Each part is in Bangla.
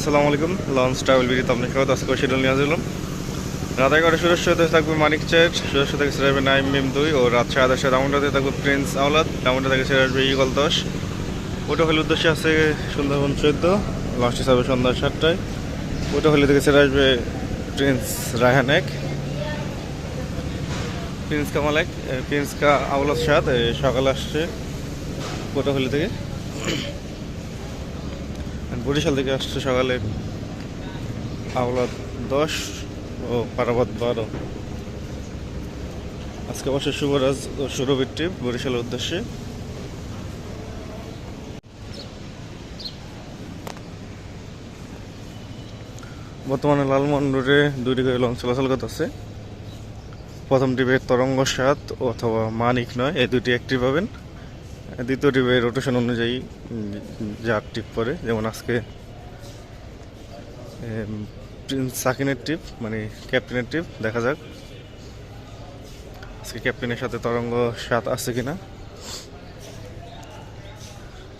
আসসালামু আলাইকুম লঞ্চ ট্রাভেল বিডিতে আপনাকে স্বাগত। আজকে শিডিউল নিয়ে আসলাম রাত এগারোটা সুরেশ সাথে থাকবে মানিক চেট সুরেশ সাথে সেরে আসবে নাইম মিম দুই। ও রাত সাড়ে দশটা রাউন্ডাতে থাকবে প্রিন্স আওলাদ। রাউন্ডা থেকে সেরে আসবে ইগল দশ। ওটা হলে উদ্দেশ্যে আছে সুন্দরবন চোদ্দ। লঞ্চটি ছাড়বে সন্ধ্যা সাতটায়। ওটা হলে থেকে সেরে আসবে প্রিন্স রায়হান এক। প্রিন্স কামাল এক। প্রিন্স কা আওলাদ এ, সকালে আসছে। ওটা হলে থেকে বরিশাল থেকে আসছে সকালে আওলাদ দশ ও পারাবাদ বারো। আজকে অবশ্য শুভরাজ ও সুরভির ট্রিপ বরিশালের উদ্দেশ্যে। বর্তমানে লালমোহন রোডে দুইটি করে লঞ্চ চলাচল করতেছে। প্রথম ট্রিপে তরঙ্গ সাত অথবা মানিক নয়, এই দুটি একটি পাবেন। দ্বিতীয় ট্রিপে রোটেশন অনুযায়ী যার ট্রিপ পরে। যেমন আজকে প্রিন্স সাকিনের ট্রিপ মানে ক্যাপ্টেনের ট্রিপ দেখা যাক। আজকে ক্যাপ্টেনের সাথে তরঙ্গ সাত আছে কিনা।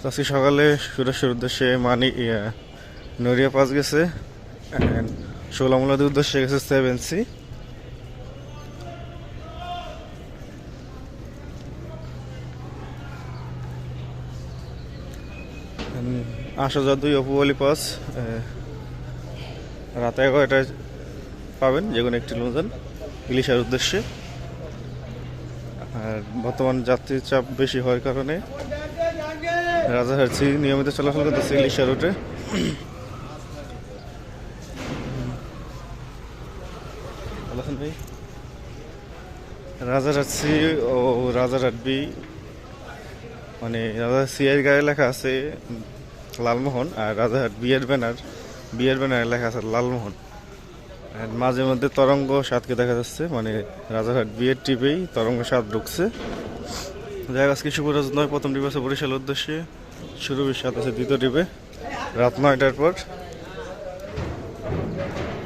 আজকে সকালে সুরেশের উদ্দেশ্যে মানি নড়িয়া পাস গেছে অ্যান্ড ষোলামুলাদের উদ্দেশ্যে গেছে সেভেন সি আসা যা দুই অপু অপুবলি পাস রাত এগারোটায় পাবেন, যে কোনো একটি লোন ইলিশার উদ্দেশ্যে। আর বর্তমান যাত্রীর চাপ বেশি হওয়ার কারণে রাজাহারসি নিয়মিত চলাচল করতেছে ইলিশা রুটে। ভাই? ও রাজারহাট বি মানে রাজা সিআইয়ের গায়ে লেখা আছে লালমোহন আর রাজারহাট বিয়ের ব্যানার বিয়ের ব্যানার লেখা আছে লালমোহন। আর মাঝে মধ্যে তরঙ্গ সাতকে দেখা যাচ্ছে মানে রাজারহাট বিয়ের টিপেই তরঙ্গ সাত ঢুকছে। যাই হোক, আজকে শুভরাজ নয় প্রথম টিপ আছে বরিশালের উদ্দেশ্যে শুরু সাত আছে দ্বিতীয় টিপে রাত নয়টার পর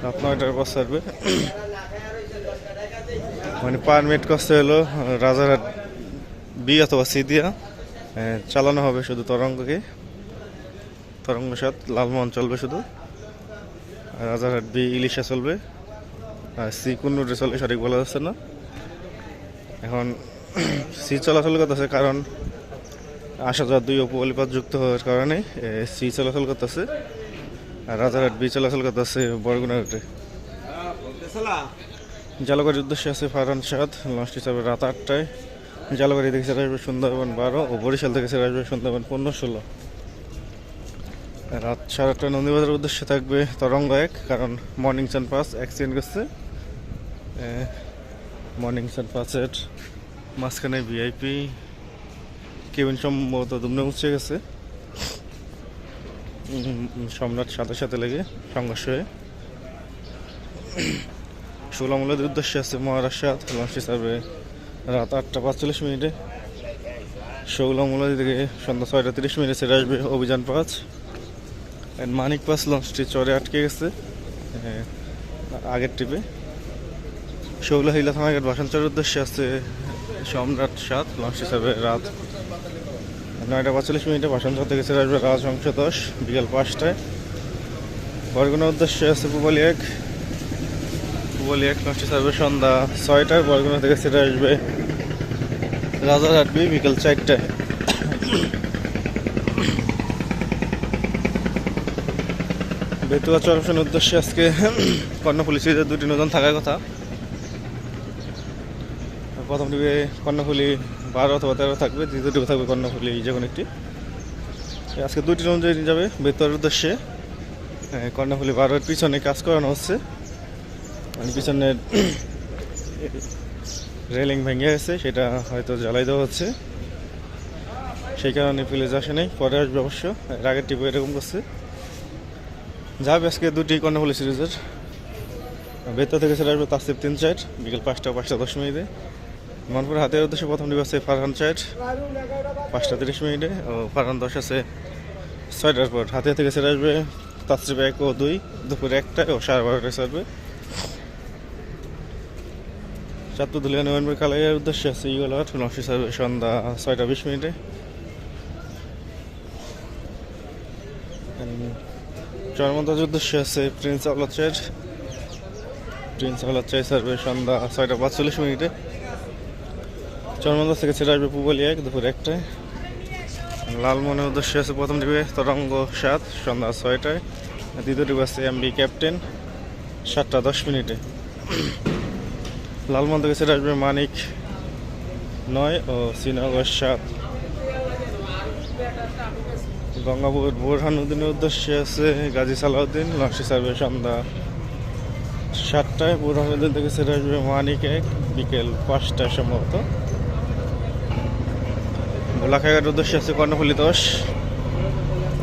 রাত নয়টার পর ছাড়বে। মানে পারমিট করতে হলো রাজারহাট বি অথবা সি দিয়া। চালানো হবে শুধু তরঙ্গকে। তরঙ্গ সাত লালমোহন চলবে শুধু। রাজারহাট বি ইলিশা চলবে। আর সি কোন রুটে চলবে, সঠিক বলা যাচ্ছে না। এখন সি চলাচল করতেছে কারণ আসা যাওয়ার দুই উপকলিপাত যুক্ত হওয়ার কারণে সি চলাচল করতেছে। আর রাজারহাট বি চলাচল করতেছে বরগুনা রুটে। জালগাড়ির উদ্দেশ্যে আছে ফারহান সাদ। লঞ্চটি যাবে রাত আটটায়। জালগাড়ি থেকে সেরে আসবে সুন্দরবন বারো ও বরিশাল থেকে সেরে আসবে সুন্দরবন পনেরো ষোলো। রাত সাড়ে আটটায় নন্দীবাজারের উদ্দেশ্যে থাকবে তরঙ্গ এক, কারণ মর্নিং সান পাস অ্যাক্সিডেন্ট করছে। মর্নিং সান পাসের মাঝখানে ভিআইপি কেবিন সম্ভবত দুমনে উঠছে গেছে। সম্রাট সাথে সাথে লেগে সংঘর্ষ হয়ে। ষোলামূলের উদ্দেশ্যে আছে মহারাষ্ট্র লঞ্চ হিসাবে রাত আটটা পাঁচচল্লিশ মিনিটে। ষোলামূলা থেকে সন্ধ্যা ছয়টা তিরিশ মিনিটে ছেড়ে আসবে অভিযান পাঁচ। মানিক পাস লঞ্চটি চরে আটকে গেছে। এ, আগের ট্রিপে শৌলা হিলা থানাঘাট বাসাঞ্চরের উদ্দেশ্যে আছে সম্রাট সাত লঞ্চ হিসাবে রাত নয়টা পাঁচচল্লিশ মিনিটে বাসাঞ্চর থেকে ছেড়ে আসবে রাজ অংশ দশ বিকাল পাঁচটায়। বরগুনার উদ্দেশ্যে আছে পুবালি এক। পুবালি এক লঞ্চটি ছাড়বে সন্ধ্যা ছয়টায় বরগুনা থেকে ছেড়ে আসবে রাজারহাট বি বিকাল চারটায়। বেতুয়া চরফের উদ্দেশ্যে আজকে কর্ণফুলি সিরিজের দুটি নতুন থাকার কথা। প্রথম টিভি কর্ণফুলি বারো অথবা তেরো থাকবে দ্বিতীয় টিভি থাকবে কর্ণফুলি যে একটি। আজকে দুটি নিয়ে যাবে বেতুয়ার উদ্দেশ্যে এ, কর্ণফুলি বারোর পিছনে কাজ করানো হচ্ছে। মানে পিছনের রেলিং ভেঙে গেছে সেটা হয়তো জ্বালাই দেওয়া হচ্ছে। সেই কারণে প্লেজ আসে নাই পরে আসবে অবশ্য। এর আগের টিপে এরকম করছে। যাবে আজকে দুটি কর্ণফুলি সিরিজের। বেতা থেকে সেটা আসবে তাসিফ তিন চার, বিকেল পাঁচটা পাঁচটা দশ মিনিটে। মনপুর হাতের উদ্দেশ্যে প্রথম টিপ আছে ফারহান চার, পাঁচটা তিরিশ মিনিটে। ও, ফারহান দশ আছে ছয়টার পর। হাতে থেকে সেটা আসবে তাসরিফ এক ও দুই, দুপুর একটায় ও সাড়ে বারোটায় ছাড়বে চাঁদপুর ধুলিয়া নভেম্বর কালাইয়ের উদ্দেশ্যে আছে আট, নশি ছাড়বে সন্ধ্যা ছয়টা বিশ মিনিটে। চরমন্তাজ উদ্দেশ্যে আছে প্রিন্স আউলাচার প্রিন্স আউলাচাই সার্ভে সন্ধ্যা ছয়টা পাঁচচল্লিশ মিনিটে। চরমন্দাজ থেকে ছেড়ে আসবে পুবলি এক, দুপুর একটায়। লালমনের উদ্দেশ্যে আছে প্রথম ডিবে তরঙ্গ সাত, সন্ধ্যা ছয়টায়। দ্বিতীয় ডিবে আছে এমবি ক্যাপ্টেন, সাতটা দশ মিনিটে। লালমন থেকে ছেড়ে আসবে মানিক নয় ও শ্রীনগর সাত। গঙ্গাপুর বোরহানুদ্দিনের উদ্দেশ্যে আছে গাজী সালাউদ্দিন লঞ্চটি সার্ভে সন্ধ্যা সাতটায় বোরহানুদ্দিন থেকে ছেড়ে আসবে মানিক এক বিকেল পাঁচটায় সম্ভবত। গোলাখাঘাটের উদ্দেশ্যে আছে কর্ণফুলি দশ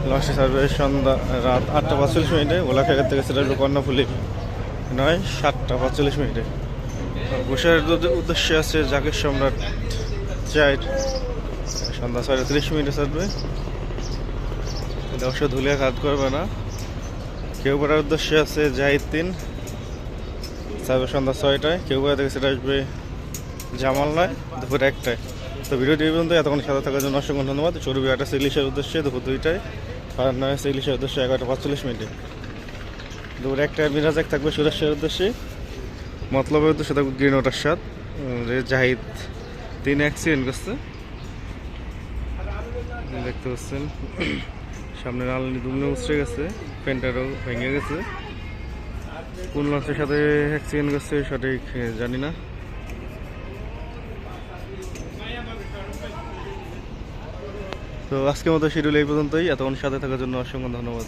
লঞ্চটি সার্ভে সন্ধ্যা, রাত আটটা পাঁচচল্লিশ মিনিটে গোলাখাঘাট থেকে ছেড়ে আসবে কর্ণফুলি। নয়, সাতটা পাঁচচল্লিশ মিনিটে। ঘোষের উদ্দেশ্যে আছে জাকির সম্রাট চার সন্ধ্যা ছয়টা তিরিশ মিনিটে ছাড়বে অবশ্য ধুলিয়া কাজ করবে না। কেউ পড়ার উদ্দেশ্যে আছে জাহিদ তিন। ছাড়বে সন্ধ্যা ছয়টায়। কেউ পড়া থেকে সেটা আসবে জামাল নয়, দুপুর একটায়। তো ভিডিওটি পর্যন্ত। এতক্ষণ সাথে থাকার জন্য অসংখ্য ধন্যবাদ। চর্বি আটা ইলিশের উদ্দেশ্যে দুপুর দুইটায়। আর নয় ইলিশের উদ্দেশ্যে এগারোটা পাঁচচল্লিশ মিনিটে। দুপুর একটায় মিরাজ এক থাকবে সুরেশের উদ্দেশ্যে। মতলবের উদ্দেশ্যে থাকবে গ্রিন ওটার স্বাদ। জাহিদ তিন অ্যাক্সিডেন্ট করছে। দেখতে পাচ্ছেন। সামনে আলনি দুমনে উচড়ে গেছে ফ্যানটারও ভেঙে গেছে। কোন লঞ্চের সাথে অ্যাক্সিডেন্ট গেছে সঠিক জানি না। তো আজকের মতো শিডিউল এই পর্যন্তই। এতক্ষণ সাথে থাকার জন্য অসংখ্য ধন্যবাদ।